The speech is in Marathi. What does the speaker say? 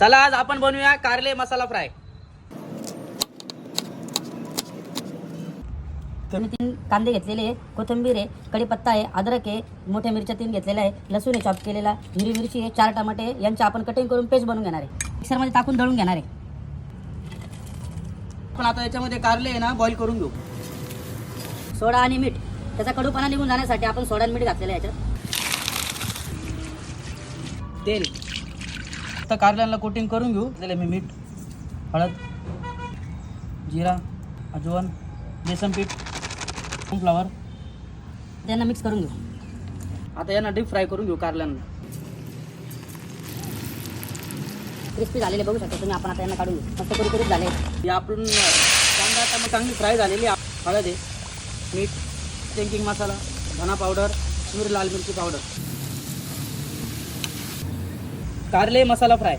चला आज आपण बनवूया कारले मसाला फ्राय. मी तीन कांदे घेतलेले आहे कोथिंबीर आहे कढीपत्ता आहे अद्रक आहे मोठ्या मिरच्या तीन घेतलेल्या आहे लसूण आहे चॉप केलेला हिरवी मिरची आहे चार टमाटे. यांची आपण कटिंग करून पेस्ट बनवून घेणार आहे. मिक्सरमध्ये टाकून दळून घेणार आहे. पण आता याच्यामध्ये कारले आहे ना बॉईल करून घेऊ. सोडा आणि मीठ. त्याचा कडूपणा निघून जाण्यासाठी आपण सोडा आणि मीठ घातलेलं आहे याच्यात. तेल. आता कारल्यांना कोटिंग करून घेऊ. त्याला मी मीठ हळद जिरा अजवान बेसन पीठ फ्लावर त्यांना मिक्स करून घेऊ. आता यांना डीप फ्राय करून घेऊ कारल्यांना. क्रिस्पी झालेले बघू शकता तुम्ही आपण आता यांना काढून घेऊ. मस्त कुरकुरीत झाले. हे आपण कांदा आता मग चांगली फ्राय झालेली. हळद आहे मीठ टेंकिंग मसाला धना पावडर मिर लाल मिरची पावडर कारले मसाला फ्राय.